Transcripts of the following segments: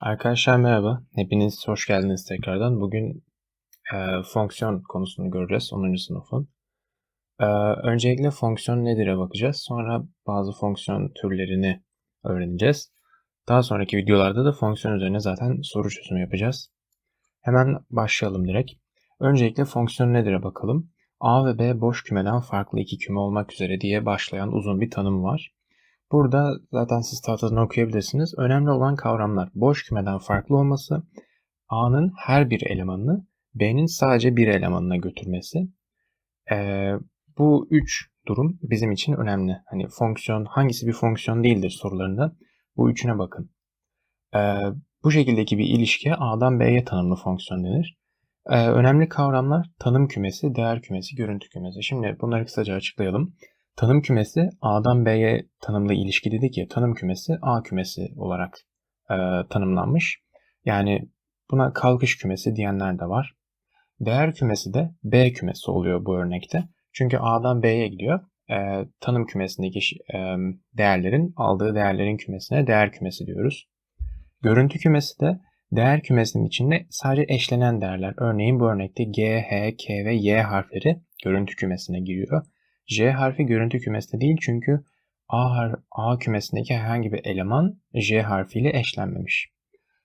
Arkadaşlar merhaba. Hepiniz hoş geldiniz tekrardan. Bugün e, fonksiyon konusunu göreceğiz 10. sınıfın. E, öncelikle fonksiyon nedir'e bakacağız. Sonra bazı fonksiyon türlerini öğreneceğiz. Daha sonraki videolarda da fonksiyon üzerine zaten soru çözümü yapacağız. Hemen başlayalım direkt. Öncelikle fonksiyon nedir'e bakalım. A ve B boş kümeden farklı iki küme olmak üzere diye başlayan uzun bir tanım var. Burada zaten siz tahtadan okuyabilirsiniz. Önemli olan kavramlar boş kümeden farklı olması, A'nın her bir elemanını B'nin sadece bir elemanına götürmesi. Ee, bu üç durum bizim için önemli. Hani fonksiyon hangisi bir fonksiyon değildir sorularında bu üçüne bakın. Ee, bu şekildeki bir ilişkiye A'dan B'ye tanımlı fonksiyon denir. Ee, önemli kavramlar tanım kümesi, değer kümesi, görüntü kümesi. Şimdi bunları kısaca açıklayalım. Tanım kümesi A'dan B'ye tanımlı ilişki dedik ya tanım kümesi A kümesi olarak e, tanımlanmış. Yani buna kalkış kümesi diyenler de var. Değer kümesi de B kümesi oluyor bu örnekte. Çünkü A'dan B'ye gidiyor. E, tanım kümesindeki e, değerlerin aldığı değerlerin kümesine değer kümesi diyoruz. Görüntü kümesi de değer kümesinin içinde sadece eşlenen değerler. Örneğin bu örnekte G, H, K ve Y harfleri görüntü kümesine giriyor. J harfi görüntü kümesinde değil çünkü A, A kümesindeki herhangi bir eleman J harfiyle eşlenmemiş.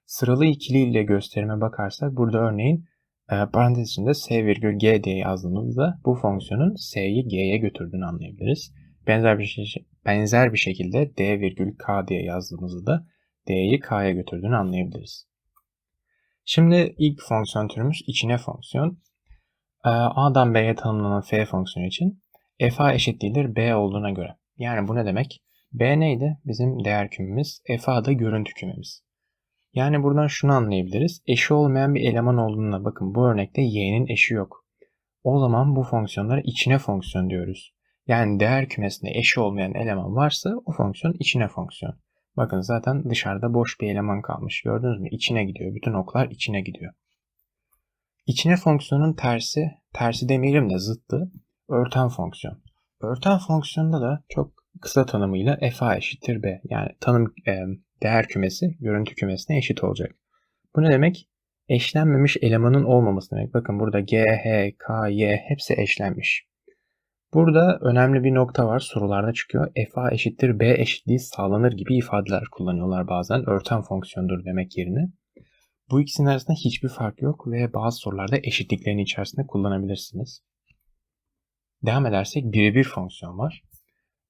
Sıralı ikili ile gösterime bakarsak burada örneğin e, parantez içinde S virgül G diye yazdığımızda bu fonksiyonun S'yi G'ye götürdüğünü anlayabiliriz. Benzer bir, şey, benzer bir şekilde D virgül K diye yazdığımızda da D'yi K'ya götürdüğünü anlayabiliriz. Şimdi ilk fonksiyon türümüz içine fonksiyon. E, A'dan B'ye tanımlanan F fonksiyonu için fa eşit değildir b olduğuna göre. Yani bu ne demek? b neydi? Bizim değer kümemiz. fa da görüntü kümemiz. Yani buradan şunu anlayabiliriz. Eşi olmayan bir eleman olduğuna bakın bu örnekte y'nin eşi yok. O zaman bu fonksiyonlara içine fonksiyon diyoruz. Yani değer kümesinde eşi olmayan eleman varsa o fonksiyon içine fonksiyon. Bakın zaten dışarıda boş bir eleman kalmış. Gördünüz mü? İçine gidiyor. Bütün oklar içine gidiyor. İçine fonksiyonun tersi, tersi demeyelim de zıttı örten fonksiyon. Örten fonksiyonda da çok kısa tanımıyla fa eşittir b. Yani tanım e, değer kümesi görüntü kümesine eşit olacak. Bu ne demek? Eşlenmemiş elemanın olmaması demek. Bakın burada g, h, k, y hepsi eşlenmiş. Burada önemli bir nokta var. Sorularda çıkıyor. fa eşittir b eşitliği sağlanır gibi ifadeler kullanıyorlar bazen. Örten fonksiyondur demek yerine. Bu ikisinin arasında hiçbir fark yok ve bazı sorularda eşitliklerin içerisinde kullanabilirsiniz. Devam edersek birebir fonksiyon var.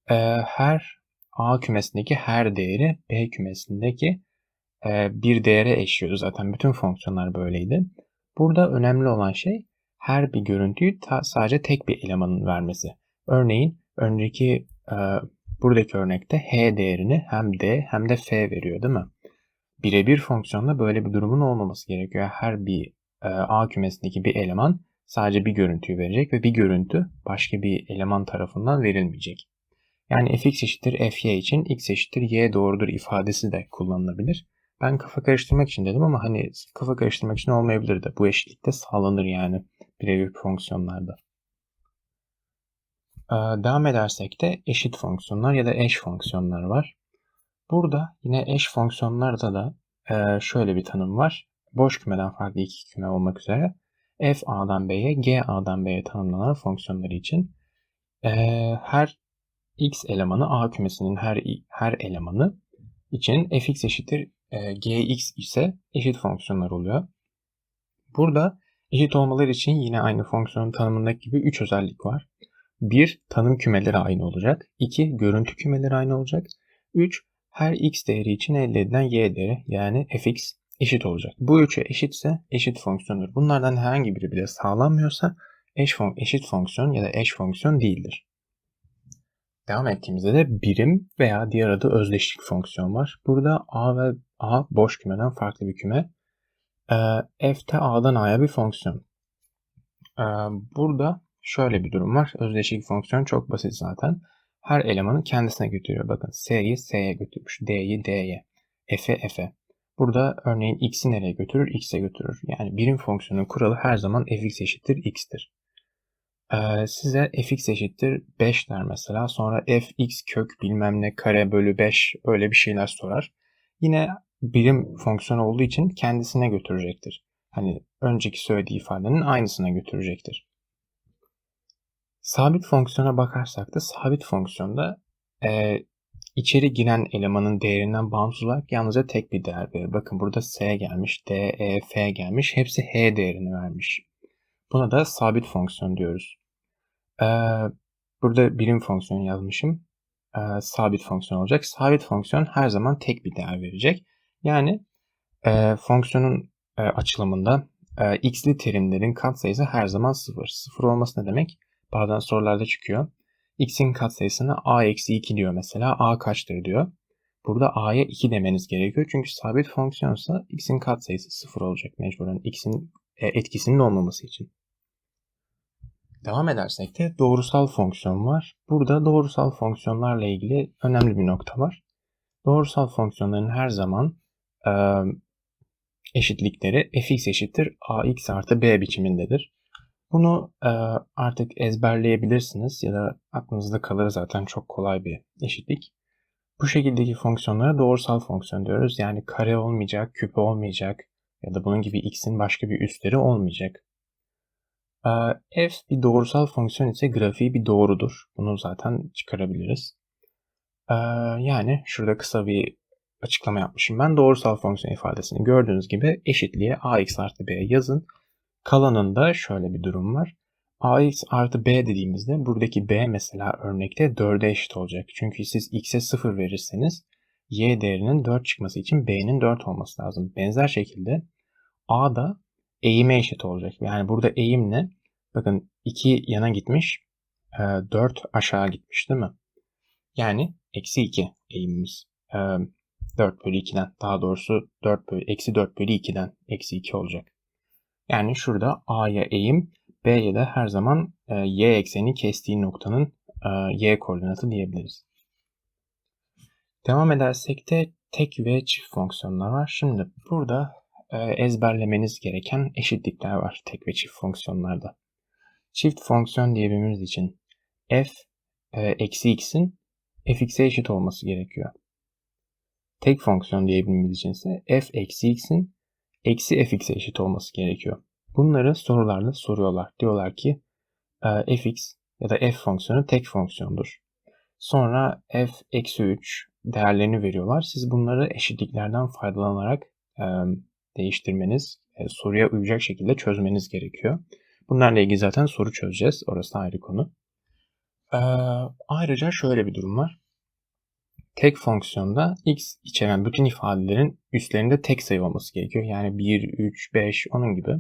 Ee, her A kümesindeki her değeri B kümesindeki e, bir değere eşliyor. Zaten bütün fonksiyonlar böyleydi. Burada önemli olan şey her bir görüntüyü sadece tek bir elemanın vermesi. Örneğin önceki e, buradaki örnekte H değerini hem D hem de F veriyor değil mi? Birebir fonksiyonda böyle bir durumun olmaması gerekiyor. Her bir e, A kümesindeki bir eleman sadece bir görüntüyü verecek ve bir görüntü başka bir eleman tarafından verilmeyecek. Yani fx eşittir fy için x eşittir y doğrudur ifadesi de kullanılabilir. Ben kafa karıştırmak için dedim ama hani kafa karıştırmak için olmayabilir de bu eşitlik de sağlanır yani birebir fonksiyonlarda. Ee, devam edersek de eşit fonksiyonlar ya da eş fonksiyonlar var. Burada yine eş fonksiyonlarda da e, şöyle bir tanım var. Boş kümeden farklı iki küme olmak üzere f a'dan b'ye, g a'dan b'ye tanımlanan fonksiyonları için e, her x elemanı a kümesinin her her elemanı için fx eşittir e, gx ise eşit fonksiyonlar oluyor. Burada eşit olmaları için yine aynı fonksiyonun tanımındaki gibi 3 özellik var. 1. Tanım kümeleri aynı olacak. 2. Görüntü kümeleri aynı olacak. 3. Her x değeri için elde edilen y değeri yani fx eşit olacak. Bu üçü eşitse eşit fonksiyondur. Bunlardan herhangi biri bile sağlanmıyorsa eş fon eşit fonksiyon ya da eş fonksiyon değildir. Devam ettiğimizde de birim veya diğer adı özdeşlik fonksiyon var. Burada a ve a boş kümeden farklı bir küme. Ee, f'te a'dan a'ya bir fonksiyon. Ee, burada şöyle bir durum var. Özdeşlik fonksiyon çok basit zaten. Her elemanı kendisine götürüyor. Bakın s'yi s'ye götürmüş. d'yi d'ye. f'e f'e. Burada örneğin x'i nereye götürür? x'e götürür. Yani birim fonksiyonun kuralı her zaman fx eşittir x'tir. Ee, size fx eşittir 5 der mesela. Sonra fx kök bilmem ne kare bölü 5 öyle bir şeyler sorar. Yine birim fonksiyon olduğu için kendisine götürecektir. Hani önceki söylediği ifadenin aynısına götürecektir. Sabit fonksiyona bakarsak da sabit fonksiyonda e, içeri giren elemanın değerinden bağımsız olarak yalnızca tek bir değer verir. Bakın burada S gelmiş, D, E, F gelmiş. Hepsi H değerini vermiş. Buna da sabit fonksiyon diyoruz. Ee, burada birim fonksiyon yazmışım. Ee, sabit fonksiyon olacak. Sabit fonksiyon her zaman tek bir değer verecek. Yani e, fonksiyonun e, açılımında e, x'li terimlerin katsayısı her zaman sıfır. Sıfır olması ne demek? Bazen sorularda çıkıyor. X'in katsayısına a eksi 2 diyor mesela. a kaçtır diyor. Burada a'ya 2 demeniz gerekiyor. Çünkü sabit fonksiyonsa x'in katsayısı sıfır olacak mecburen. x'in e, etkisinin olmaması için. Devam edersek de doğrusal fonksiyon var. Burada doğrusal fonksiyonlarla ilgili önemli bir nokta var. Doğrusal fonksiyonların her zaman e, eşitlikleri fx eşittir ax artı b biçimindedir. Bunu e, artık ezberleyebilirsiniz ya da aklınızda kalır zaten çok kolay bir eşitlik. Bu şekildeki fonksiyonlara doğrusal fonksiyon diyoruz. Yani kare olmayacak, küpe olmayacak ya da bunun gibi x'in başka bir üstleri olmayacak. F bir doğrusal fonksiyon ise grafiği bir doğrudur. Bunu zaten çıkarabiliriz. Yani şurada kısa bir açıklama yapmışım. Ben doğrusal fonksiyon ifadesini gördüğünüz gibi eşitliğe ax artı b yazın. Kalanında şöyle bir durum var. ax artı b dediğimizde buradaki b mesela örnekte 4'e eşit olacak. Çünkü siz x'e 0 verirseniz y değerinin 4 çıkması için b'nin 4 olması lazım. Benzer şekilde a da eğime eşit olacak. Yani burada eğim ne? Bakın 2 yana gitmiş, 4 e, aşağı gitmiş değil mi? Yani eksi 2 eğimimiz. 4 e, bölü 2'den daha doğrusu 4 bölü, eksi 4 bölü 2'den eksi 2 olacak. Yani şurada A'ya eğim, B'ye de her zaman e, Y ekseni kestiği noktanın Y koordinatı diyebiliriz. Devam edersek de tek ve çift fonksiyonlar var. Şimdi burada e, ezberlemeniz gereken eşitlikler var tek ve çift fonksiyonlarda. Çift fonksiyon diyebilmemiz için f e, eksi x'in fx'e eşit olması gerekiyor. Tek fonksiyon diyebilmemiz için ise f eksi x'in eksi fx'e eşit olması gerekiyor. Bunları sorularla soruyorlar. Diyorlar ki e, fx ya da f fonksiyonu tek fonksiyondur. Sonra f eksi 3 değerlerini veriyorlar. Siz bunları eşitliklerden faydalanarak e, değiştirmeniz, e, soruya uyacak şekilde çözmeniz gerekiyor. Bunlarla ilgili zaten soru çözeceğiz. Orası ayrı konu. Ee, ayrıca şöyle bir durum var. Tek fonksiyonda x içeren bütün ifadelerin üstlerinde tek sayı olması gerekiyor. Yani 1, 3, 5 onun gibi.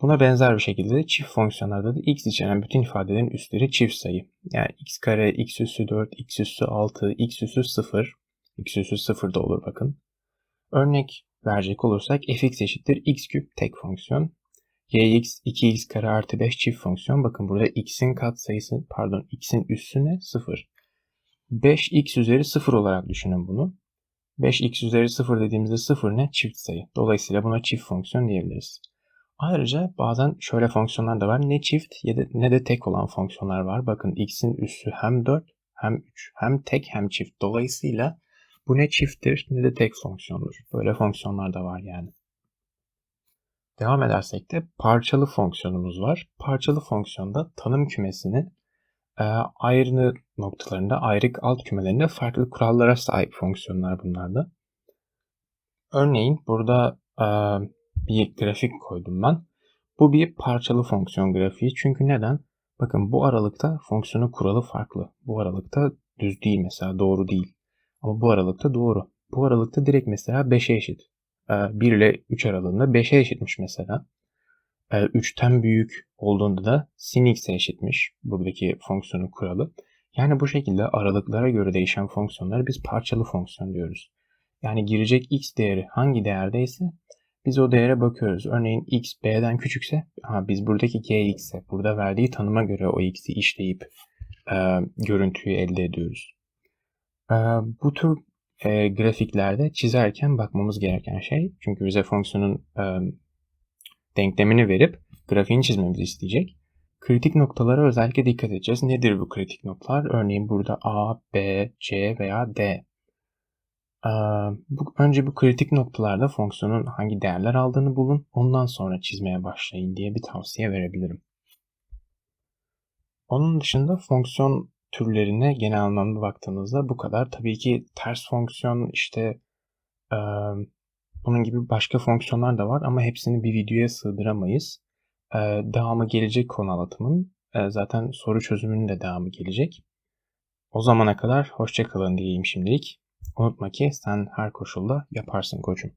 Buna benzer bir şekilde çift fonksiyonlarda da x içeren bütün ifadelerin üstleri çift sayı. Yani x kare, x üssü 4, x üssü 6, x üssü 0. x üssü 0 da olur bakın. Örnek verecek olursak fx eşittir x küp tek fonksiyon. gx 2x kare artı 5 çift fonksiyon. Bakın burada x'in katsayısı pardon x'in üssü ne? 0. 5x üzeri 0 olarak düşünün bunu. 5x üzeri 0 dediğimizde 0 ne? Çift sayı. Dolayısıyla buna çift fonksiyon diyebiliriz. Ayrıca bazen şöyle fonksiyonlar da var. Ne çift ne de tek olan fonksiyonlar var. Bakın x'in üssü hem 4 hem 3 hem tek hem çift. Dolayısıyla bu ne çifttir ne de tek fonksiyondur. Böyle fonksiyonlar da var yani. Devam edersek de parçalı fonksiyonumuz var. Parçalı fonksiyonda tanım kümesini ayrı noktalarında, ayrık alt kümelerinde farklı kurallara sahip fonksiyonlar bunlarda. Örneğin burada bir grafik koydum ben. Bu bir parçalı fonksiyon grafiği. Çünkü neden? Bakın bu aralıkta fonksiyonun kuralı farklı. Bu aralıkta düz değil mesela doğru değil. Ama bu aralıkta doğru. Bu aralıkta direkt mesela 5'e eşit. 1 ee, ile 3 aralığında 5'e eşitmiş mesela. 3'ten ee, büyük olduğunda da sin x'e eşitmiş buradaki fonksiyonun kuralı. Yani bu şekilde aralıklara göre değişen fonksiyonları biz parçalı fonksiyon diyoruz. Yani girecek x değeri hangi değerdeyse biz o değere bakıyoruz. Örneğin x b'den küçükse aha biz buradaki gx'e burada verdiği tanıma göre o x'i işleyip e, görüntüyü elde ediyoruz. E, bu tür e, grafiklerde çizerken bakmamız gereken şey çünkü bize fonksiyonun e, denklemini verip grafiğini çizmemizi isteyecek. Kritik noktalara özellikle dikkat edeceğiz. Nedir bu kritik noktalar? Örneğin burada A, B, C veya D. Ee, önce bu kritik noktalarda fonksiyonun hangi değerler aldığını bulun. Ondan sonra çizmeye başlayın diye bir tavsiye verebilirim. Onun dışında fonksiyon türlerine genel anlamda baktığınızda bu kadar. Tabii ki ters fonksiyon işte bunun gibi başka fonksiyonlar da var ama hepsini bir videoya sığdıramayız. E, devamı gelecek konu anlatımın. E, zaten soru çözümünün de devamı gelecek. O zamana kadar hoşçakalın diyeyim şimdilik. Unutma ki sen her koşulda yaparsın koçum.